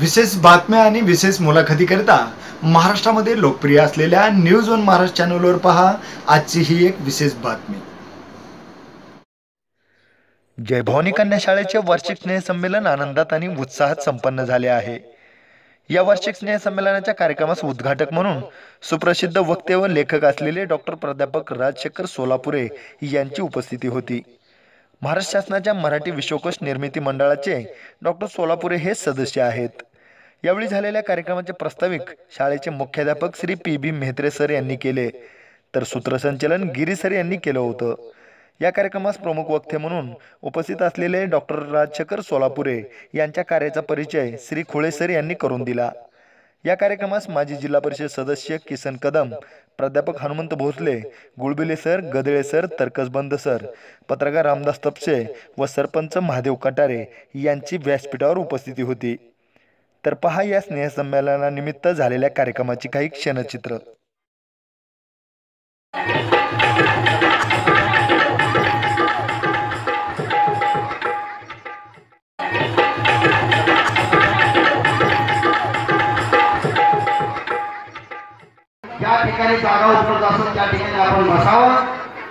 विशेष बातम्या आणि विशेष मुलाखतीकरिता महाराष्ट्रामध्ये लोकप्रिय असलेल्या न्यूज वन महाराष्ट्र चॅनलवर पहा. आजची ही एक विशेष बातमी. जय भवानी कन्या शाळेचे वार्षिक स्नेहसंमेलन आनंदात आणि उत्साहात संपन्न झाले आहे. या वार्षिक स्नेहसंमेलनाच्या कार्यक्रमास उद्घाटक म्हणून सुप्रसिद्ध वक्ते व लेखक असलेले डॉक्टर प्राध्यापक राजशेखर सोलापुरे यांची उपस्थिती होती. महाराष्ट्र शासनाच्या मराठी विश्वकोश निर्मिती मंडळाचे डॉक्टर सोलापुरे हे सदस्य आहेत. यावेळी झालेल्या कार्यक्रमाचे प्रास्ताविक शाळेचे मुख्याध्यापक Shri P B Mehatre sir यांनी केले. तर सूत्रसंचलन गिरी सर यांनी केलं होतं. या कार्यक्रमास प्रमुख वक्ते म्हणून उपस्थित असलेले डॉक्टर राजशेखर सोलापुरे यांच्या कार्याचा परिचय श्री खुळे सर यांनी करून दिला. या कार्यक्रमास माजी जिल्हा परिषद सदस्य किसन कदम प्राध्यापक Hanumant Bhosale Gulbile sir Gadale sir Tarkasband sir पत्रकार रामदास तपसे व सरपंच महादेव कटारे यांची व्यासपीठावर उपस्थिती होती. तर पहा या स्नेहसंमेलनानिमित्त झालेल्या कार्यक्रमाची काही क्षणचित्र. ज्या ठिकाणी जागा उपलब्ध असेल त्या ठिकाणी आपण बसावं.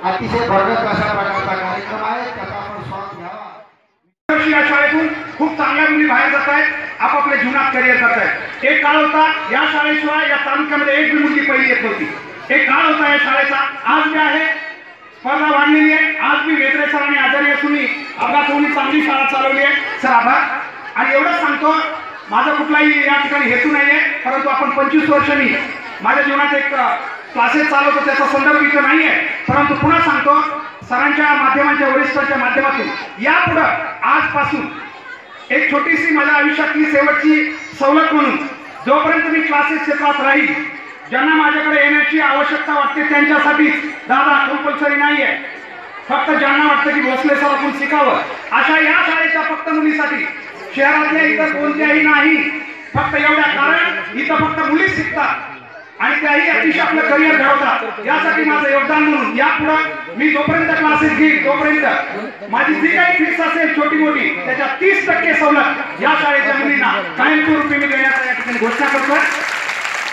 अतिशय भरगत अशा प्रकारचा कार्यक्रम आहे त्याचा आपण स्वाद घ्यावा. या शाळेतून खूप चांगल्या मुली बाहेर जात आहेत आपापल्या जीवनात करिअर करत आहेत एक काळ होता या शाळेशिवाय या तालुक्यामध्ये एक बी मुलगी पहिली येत होती एक काळ होता या शाळेचा. आज बी आहे. स्पर्धा वाढलेली आहे. आज बी सर सरांनी आजारी असूनही अपघात होऊन चांगली शाळा चालवली आहे. सर आभार. आणि एवढंच सांगतो माझा कुठलाही या ठिकाणी हेतू नाही आहे परंतु आपण पंचवीस वर्षांनी माझ्या जीवनात एक क्लासेस चालवतो त्याचा संदर्भ इथं नाही आहे परंतु पुन्हा सांगतो सरांच्या माध्यमांच्या वरिष्ठांच्या माध्यमातून यापुढं आजपासून एक छोटीशी माझ्या आयुष्यातली शेवटची सवलत म्हणून जोपर्यंत मी क्लासेस क्षेत्रात राहील ज्यांना माझ्याकडे येण्याची आवश्यकता वाटते त्यांच्यासाठी दादा कंपल्सरी नाही आहे फक्त ज्यांना वाटतं की भोसले सर आपण शिकावं. अशा या शाळेच्या फक्त मुलीसाठी शहरातल्या इतर कोणत्याही नाही फक्त एवढ्या कारण इथं फक्त मुलीच शिकतात. आणि त्याही अतिशय आपलं करिअर घडवतात यासाठी माझं योगदान म्हणून यापुढं मी जोपर्यंत क्लासेस घेईल तोपर्यंत माझी जी काही फीस असेल छोटी मोठी त्याच्या तीस टक्के सवलत या शाळेच्या मुलींना कायमस्वरूपी मी देण्याचा या ठिकाणी घोषणा करतोय.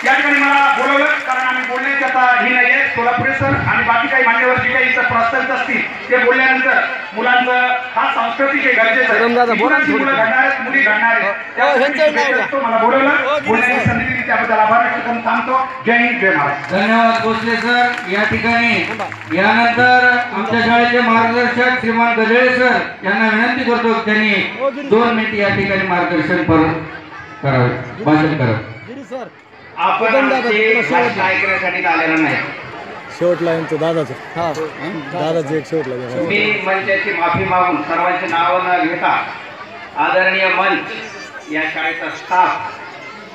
या ठिकाणी मला बोलवलं कारण आम्ही बोलण्याची आता ही नाहीये सोलापुरे सर आणि बाकी काही मान्यवर जे काही इथं प्रस्तावित असतील ते बोलल्यानंतर मुलांचं हा सांस्कृतिक हे गरजेचं आहे. मुलं घडणार आहेत मुली घडणार आहेत. मला बोलवलं. बोलण्याची संधी त्याबद्दल आभार व्यक्त करून थांबतो. जय हिंद जय महाराष्ट्र. धन्यवाद भोसले सर. या ठिकाणी यानंतर आमच्या शाळेचे मार्गदर्शक श्रीमान गजळे सर यांना विनंती करतो की त्यांनी दोन मिनिट या ठिकाणी मार्गदर्शन करून करावे. भाषण करावे. आपण ऐकण्यासाठी आलेलो नाही. शेवटला यांचं दादाचं. हा. दादाचं एक शेवटला. मी मंचाची माफी मागून सर्वांचे नाव न घेता आदरणीय मंच या शाळेचा स्टाफ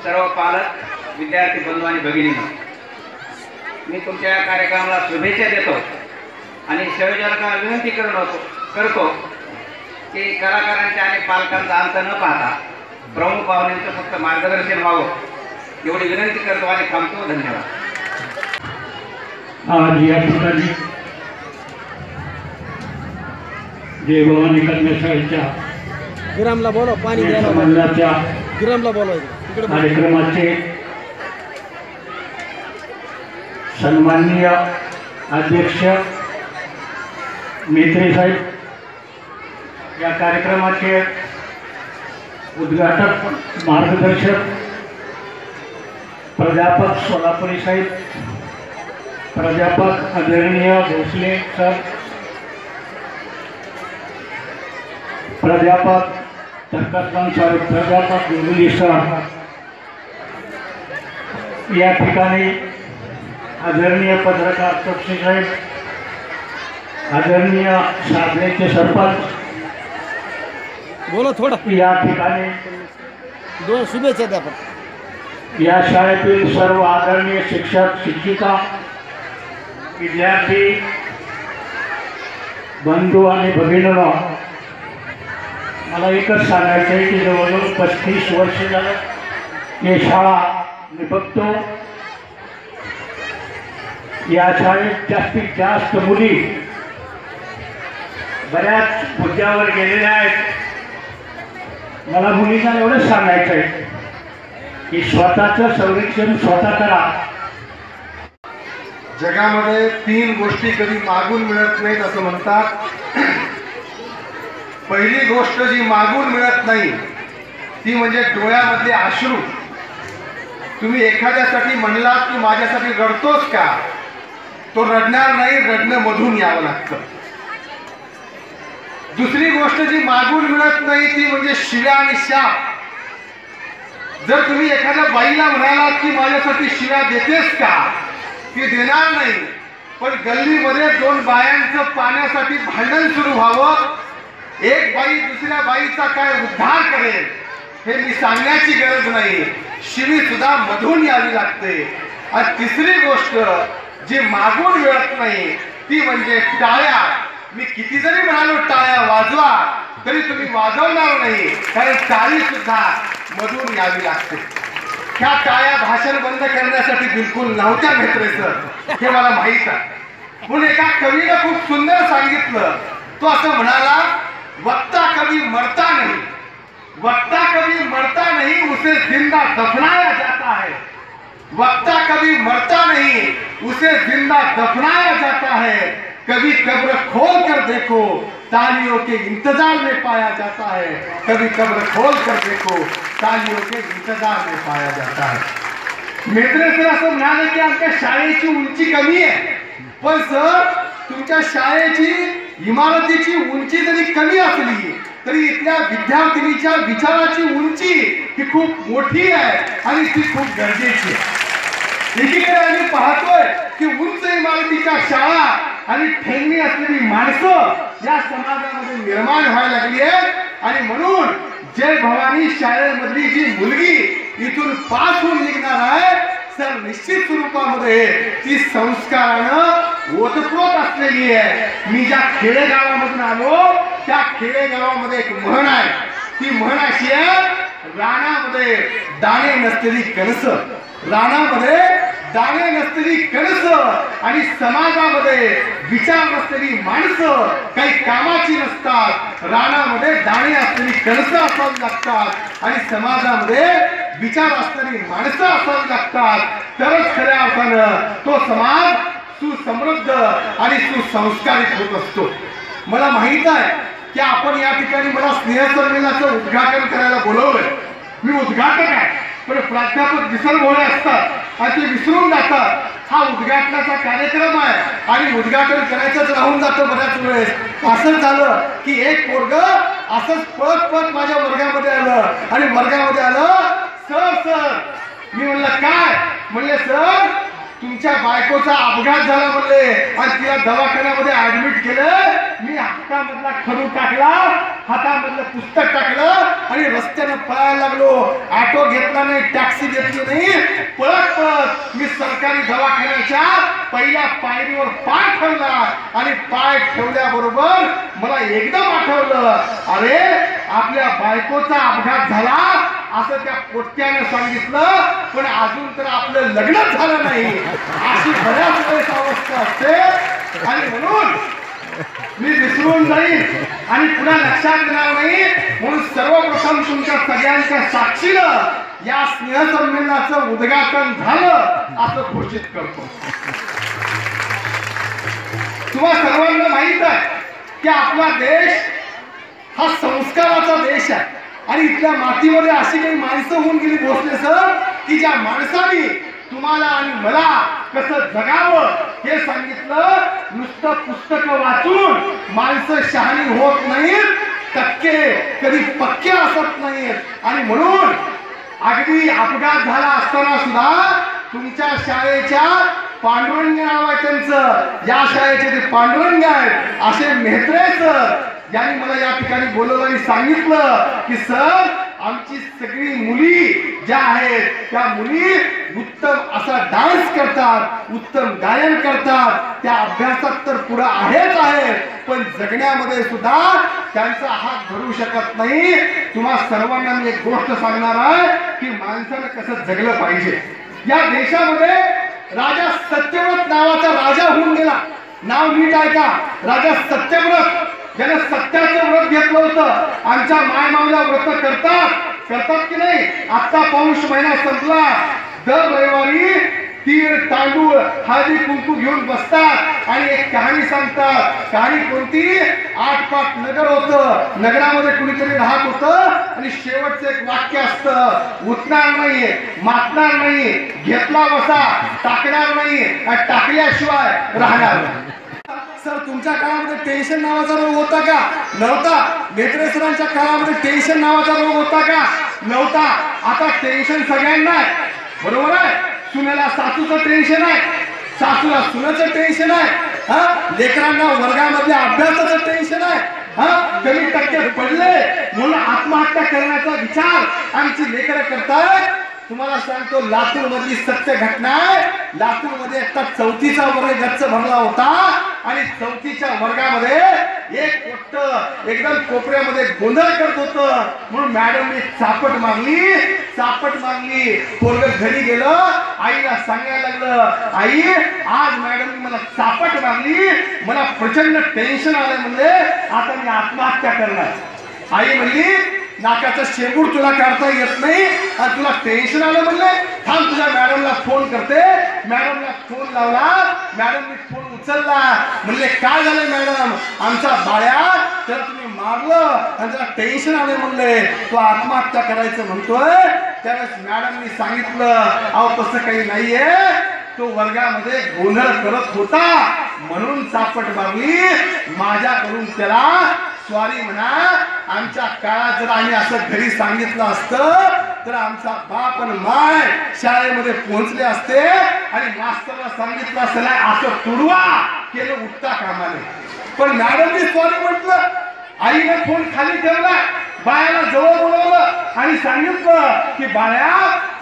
सर्व पालक विद्यार्थी बंधू आणि भगिनींनो मी तुमच्या या कार्यक्रमाला शुभेच्छा देतो आणि संयोजकांना विनंती करून होतो करतो की कलाकारांच्या आणि पालकांचा अंत न पाहता प्रमुख पाहुण्यांचं फक्त मार्गदर्शन व्हावं एवढी विनंती करतो आणि थांबतो. धन्यवाद. आज या ठिकाणी जय भवानी कन्या शाळेच्या गिरामला बोलव पाणी द्यायला बोलव. कार्यक्रमाचे सन्माननीय अध्यक्ष मेत्रे साहेब या कार्यक्रमाचे उद्घाटक मार्गदर्शक प्राध्यापक सोलापुरी साहेब प्राध्यापक आदरणीय भोसले सर प्राध्यापक तर्कस्वामी साहेब प्राध्यापक सर या ठिकाणी आदरणीय पत्रकार साहेब आदरणीय साधनेचे सरपंच बोला थोडा. या ठिकाणी दोन शुभेच्छा द्या या शाळेतील सर्व आदरणीय शिक्षक शिक्षिका विद्यार्थी बंधू आणि भगिनींनो मला एकच सांगायचं आहे की जवळजवळ पस्तीस वर्ष झालं ही शाळा मी बघतो या शाळेत जास्तीत जास्त मुली बऱ्याच मुद्द्यावर गेलेल्या आहेत. मला मुलींना एवढंच सांगायचं आहे की स्वतःचं संरक्षण स्वतः करा. जगामध्ये तीन गोष्टी कधी मागून मिळत नाहीत असं म्हणतात. पहिली गोष्ट जी मागून मिळत नाही ती म्हणजे डोळ्यामधले अश्रू. तुम्ही एखाद्यासाठी म्हणलात की माझ्यासाठी रडतोस का? तो रडणार नाही रडणं मधून यावं लागतं. दुसरी गोष्ट जी मागून मिळत नाही ती म्हणजे शिव्या आणि शाप. जर तुम्ही एखाद्या बाईला म्हणालात की माझ्यासाठी शिव्या देतेस का? ती देणार नाही. पण गल्लीमध्ये दोन बायांचं पाण्यासाठी भांडण सुरू व्हावं. एक बाई दुसऱ्या बाईचा काय उद्धार करेल हे मी सांगण्याची गरज नाही शिवी सुद्धा मधून यावी लागते. आणि तिसरी गोष्ट जी मागून मिळत नाही ती म्हणजे टाळ्या. मी किती जरी म्हणालो टाळ्या वाजवा तरी तुम्ही वाजवणार नाही. कारण टाळी सुद्धा मधून यावी लागते. ह्या टाळ्या भाषण बंद करण्यासाठी बिलकुल नव्हत्या घेतले सर. हे मला माहीत आहे. म्हणून एका कवीनं खूप सुंदर सांगितलं. तो असं म्हणाला वक्ता कवी मरता नाही. वक्ता कभी मरता नहीं, उसे ज़िंदा दफनाया जाता है। वक्ता कभी मरता नहीं, उसे ज़िंदा दफनाया जाता है। कभी कब्र खोल कर देखो, तालियों के इंतज़ार में पाया जाता है। कभी कब्र खोल कर देखो, तालियों के इंतज़ार में पाया जाता है। मेत्रे सर असं म्हणाले की आमच्या शाळेची उंची कमी आहे पण सर तुमच्या शाळेची इमारतीची उंची जरी कमी असली तरी इथल्या विद्यार्थिनीच्या विचाराची उंची ही खूप मोठी आहे आणि ती खूप गरजेची आहे. एकीकडे आम्ही पाहतोय की उंच इमारतीच्या शाळा आणि ठेंगणी असलेली माणसं या समाजामध्ये निर्माण व्हायला लागली आहे आणि म्हणून जय भवानी शाळेमधली जी मुलगी इथून पास होऊन निघणार आहे तर निश्चित स्वरूपामध्ये ती संस्कारानं ओतप्रोत असलेली आहे. मी ज्या खेडेगावामधून आलो त्या खेडेगावामध्ये एक म्हण आहे. ती म्हण अशी आहे रानामध्ये दाणे नसलेली कणस. रानामध्ये दाणे नसलेली कणस आणि समाजामध्ये विचार नसलेली माणसं काही कामाची नसतात. रानामध्ये दाणे असलेली कणसं असावी लागतात आणि समाजामध्ये विचार असलेली माणसं असावी लागतात. तरच खऱ्या अर्थानं तो समाज सुसमृद्ध आणि सुसंस्कारित होत असतो. मला माहीत आहे की आपण या ठिकाणी मला स्नेहसंमेलनाचं उद्घाटन करायला बोलवलंय. मी उद्घाटक आहे पण प्राध्यापक विसरभोळे असतात आणि ते विसरून जातात. हा उद्घाटनाचा कार्यक्रम आहे आणि उद्घाटन करायचंच राहून जातं बऱ्याच वेळेस. असं झालं की एक पोरग असंच पळत पळत माझ्या वर्गामध्ये आलं आणि वर्गामध्ये आलं सर सर. मी म्हणलं काय? म्हणले सर तुमच्या बायकोचा अपघात झाला म्हणले. आणि तिला दवाखान्यामध्ये ऍडमिट केलं. मी हातामधला खडू टाकला हातामधलं पुस्तक टाकलं आणि रस्त्यानं पळायला लागलो. ऑटो घेतला नाही टॅक्सी घेतली नाही. पळत पळत मी सरकारी दवाखान्याच्या पहिल्या पायरीवर पाय ठेवला. आणि पाय ठेवल्याबरोबर मला एकदम आठवलं. अरे आपल्या बायकोचा अपघात झाला. असं त्या पोट्यानं सांगितलं पण अजून तर आपलं लग्नच झालं नाही. अशी बऱ्याच वेळेस अवस्था असते. आणि म्हणून मी विसरून जाईल आणि पुन्हा लक्षात येणार नाही. म्हणून सर्वप्रथम तुमच्या सगळ्यांच्या साक्षीनं या स्नेहसंमेलनाचं उद्घाटन झालं असं घोषित करतो. तुम्हा सर्वांना माहीत आहे की आपला देश हा संस्काराचा देश आहे. आणि इथल्या मातीमध्ये अशी काही माणसं होऊन गेली भोसले सर. की ज्या माणसाने तुम्हाला आणि मला कसं जगावं हे सांगितलं नुसतं पुस्तक वाचून माणसं शहाणी होत नाहीत टक्के कधी पक्के असत नाहीत. आणि म्हणून अगदी अपघात झाला असताना सुद्धा तुमच्या शाळेच्या पांडुरंग नाव आहे त्यांचं या शाळेचे ते पांडुरंग आहेत असे मेहत्रेच सर मला या ठिकाणी बोलवलं आणि सांगितलं की सर आमची सगळी मुली ज्या आहेत त्या मुली उत्तम असा डान्स करतात उत्तम गायन करतात त्या अभ्यासात तर पुढे आहेच आहेत पण जगण्यामध्ये सुद्धा त्यांचा हात धरू शकत नाही. तुम्हा सर्वांना मी एक गोष्ट सांगणार आहे की माणसानं कसं जगलं पाहिजे. या देशामध्ये राजा सत्यव्रत नावाचा राजा होऊन गेला. नाव नीट ऐका. राजा सत्यव्रत त्याने सत्याचं व्रत घेतलं होतं. आमच्या मायमावल्या व्रत करतात. करतात की नाही? आता पाऊस महिना संपला. दर रविवारी तीळ तांदूळ हळदी कुंकू घेऊन बसतात आणि एक कहाणी सांगतात. कहाणी कोणती? आठ पाठ नगर होतं. नगरामध्ये कुणीतरी राहत होतं आणि शेवटचं एक वाक्य असतं. उठणार नाही मातणार नाही घेतला बसा टाकणार नाही आणि टाकल्याशिवाय राहणार नाही. सर तुमच्या काळामध्ये टेन्शन नावाचा रोग होता का? नव्हता. नेत्रे सरांच्या काळामध्ये टेन्शन नावाचा रोग होता का? नव्हता. आता टेन्शन सगळ्यांना आहे. बरोबर आहे? सुनेला सासूचं टेन्शन आहे. सासूला सुनाचं टेन्शन आहे. हा? लेकरांना वर्गामध्ये अभ्यासाचं टेन्शन आहे. हा? कमी टक्के पडले. म्हणून आत्महत्या करण्याचा विचार आमची लेकरं करतायत तुम्हाला सांगतो लातूर मधली सत्य घटना आहे. लातूरमध्ये एकटा चौथीचा वर्ग गच्च भरला होता. आणि चौथीच्या वर्गामध्ये एक पोट्ट एकदम कोपऱ्यामध्ये गोंधळ करत होत. म्हणून मॅडमने चापट मागली चापट मागली पोरग घरी गेलं. आईला सांगायला लागलं आई आज मॅडमनी मला चापट मागली मला प्रचंड टेन्शन आलं म्हणले. आता मी आत्महत्या करणार. आई म्हणली नाकाचं शेंबूड तुला काढता येत नाही आणि तुला टेन्शन आलं म्हणले थांब तुझ्या मॅडमला फोन करते. मॅडमला फोन लावला. मॅडमने फोन उचलला. म्हणले काय झालं मॅडम आमचा बाळ्या तर तुम्ही मारलं आणि त्याला टेन्शन आले म्हणले तो आत्महत्या करायचं म्हणतोय. त्यावेळेस मॅडमनी सांगितलं अहो तसं काही नाहीये. तो वर्गामध्ये गोंधळ करत होता. म्हणून चापट मागली माझ्याकडून त्याला स्वारी म्हणा आमच्या काळात जर आम्ही असं घरी सांगितलं असतं तर आमचा बाप आणि माय शाळेमध्ये पोहोचले असते आणि मास्तरला सांगितलं असतं "नाही, असं तुडवा केलं उठता कामाने. पण मॅडमनी सॉरी म्हटलं आईने फोन खाली ठेवला बाळाला जवळ बोलवलं आणि सांगितलं की बाळ्या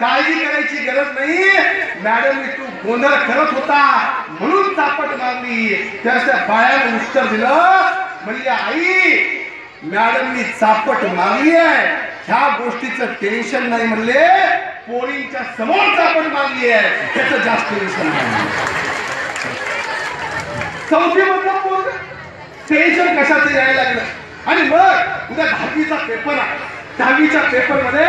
काळजी करायची गरज नाही मॅडम तू गोंधळ करत होता म्हणून चापट मारली. त्या बाळ्याने उत्तर दिलं म्हणजे आई मॅडमनी चापट मागली आहे. ह्या गोष्टीचं टेन्शन नाही म्हणले. पोरींच्या समोर चापट मागली आहे. त्याच जास्त टेन्शन नाही. चौथी मतलब टेन्शन कशाचं यायला लागलं? आणि मग उद्या दहावीचा पेपर आहे. दहावीच्या पेपरमध्ये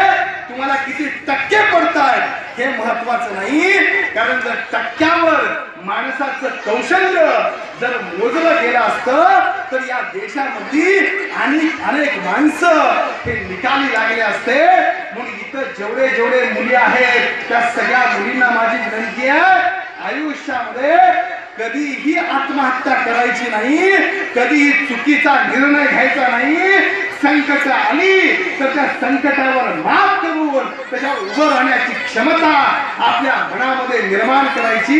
तुम्हाला किती टक्के पडतायत हे महत्वाचं नाही. कारण जर टक्क्यावर माणसाचं कौशल्य जर मोजलं गेलं असतं तर या देशामध्ये आणि अनेक माणसं हे निकाली लागले असते. म्हणून इथं जेवढे जेवढे मुली आहेत त्या सगळ्या मुलींना माझी विनंती आहे आयुष्यामध्ये कधीही आत्महत्या करायची नाही कधीही चुकीचा निर्णय घ्यायचा नाही. संकट आली तर त्या संकटावर मात करून त्याच्यावर उभं राहण्याची क्षमता आपल्या मनामध्ये निर्माण करायची.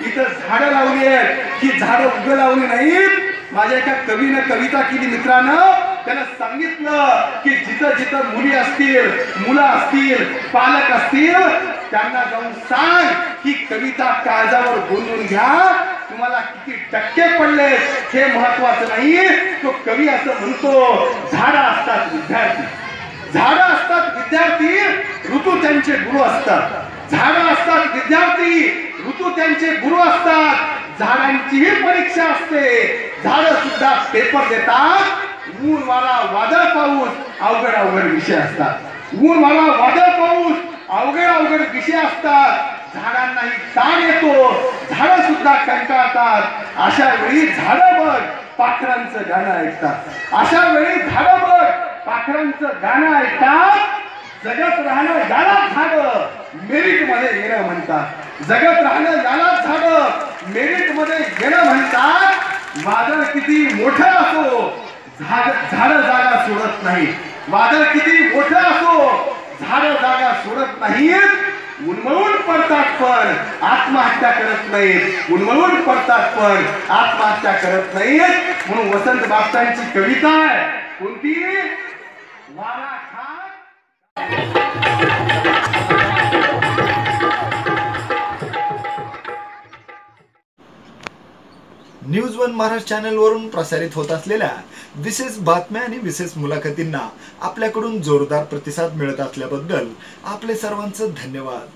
इथं झाडं लावली आहेत. ही झाडं उभं लावली नाहीत. माझ्या एका कवीनं कविता केली मित्रानं. त्यानं सांगितलं की जिथं जिथं मुली असतील मुलं असतील पालक असतील त्यांना जाऊन सांग की कविता काळजावर बोलून घ्या. तुम्हाला किती टक्के पडले हे महत्वाचं नाही. तो कवी असं म्हणतो झाडं असतात विद्यार्थी. झाडं असतात विद्यार्थी ऋतू त्यांचे गुरु असतात. झाडं असतात विद्यार्थी ऋतू त्यांचे गुरु असतात. झाडांचीही परीक्षा असते. झाडं सुद्धा पेपर देतात. ऊन वारा वादळ पाऊस अवघड अवघड विषय असतात. ऊन वारा वादळ पाऊस अवघड अवघड विषय असतात. झाडांनाही ताण येतो. झाड सुद्धा कंटाळतात. अशा वेळी झाडं बघ पाखरांचं गाणं ऐकतात. अशा वेळी झाडं बघ पाखरांचं गाणं ऐकतात. जगत राहणं यालाच झाड. मेरिटमध्ये येणं म्हणतात. जगत राहणं यालाच झाड. मेरिटमध्ये येणं म्हणतात. वादळ किती मोठं असो झाड झाड जागा सोडत नाही. वादळ किती मोठं असो झाड जागा सोडत नाहीत. उन्मळून पडतात पण आत्महत्या करत नाहीत. उन्मळून पडतात पण आत्महत्या करत नाहीत. म्हणून वसंत बापटांची कविता आहे. कोणती? वन महाराष्ट्र चॅनलवरून प्रसारित होत असलेल्या विशेष बातम्या आणि विशेष मुलाखतींना आपल्याकडून जोरदार प्रतिसाद मिळत असल्याबद्दल आपले सर्वांचं धन्यवाद.